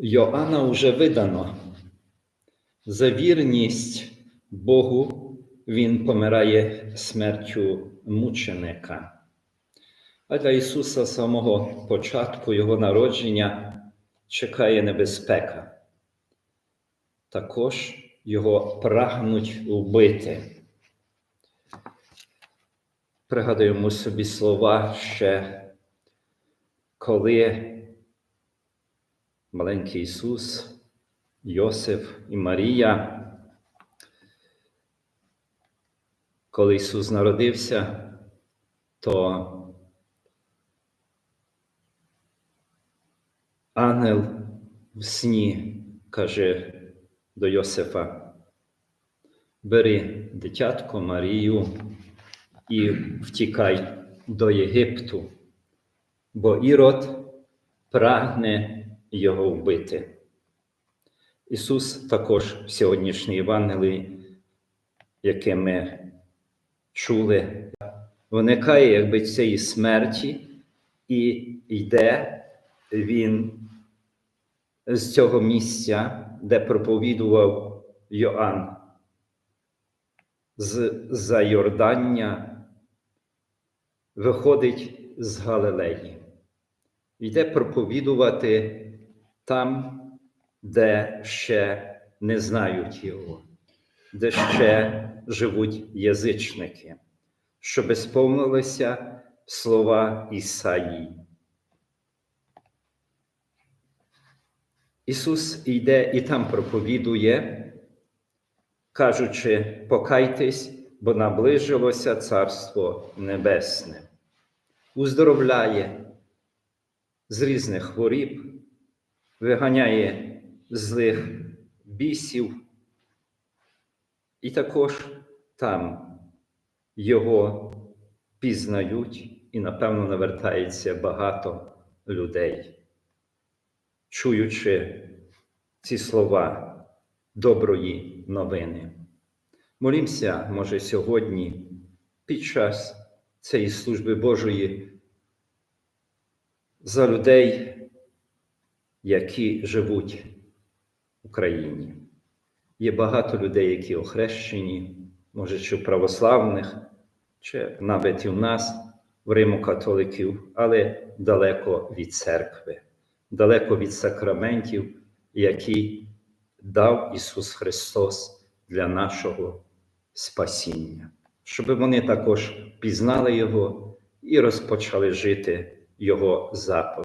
Йоанна вже видано. За вірність Богу він помирає смертю мученика. А для Ісуса з самого початку Його народження чекає небезпека. Також його прагнуть вбити. Пригадуємо собі слова ще, коли маленький Ісус, Йосиф і Марія, коли Ісус народився, то ангел в сні каже до Йосифа, бери дитятко Марію і втікай до Єгипту, бо Ірод прагне його вбити. Ісус також в сьогоднішній Євангелії, яке ми чули, виникає якби цієї смерті, і йде Він з цього місця, де проповідував Йоанн, з за Йордання виходить з Галилеї. Йде проповідувати там, де ще не знають його, де ще живуть язичники, щоб сповнилися слова Ісаїї. Ісус йде і там проповідує, кажучи, покайтесь, бо наближилося Царство Небесне, уздоровляє з різних хворіб, виганяє злих бісів, і також там його пізнають, і, напевно, навертається багато людей чуючи ці слова доброї новини. Молімося, може, сьогодні, під час цієї служби Божої, за людей, які живуть в Україні. Є багато людей, які охрещені, може, чи православних, чи навіть і в нас, в Риму католиків, але далеко від церкви далеко від сакраментів, які дав Ісус Христос для нашого спасіння, щоб вони також пізнали Його і розпочали жити Його заповідь.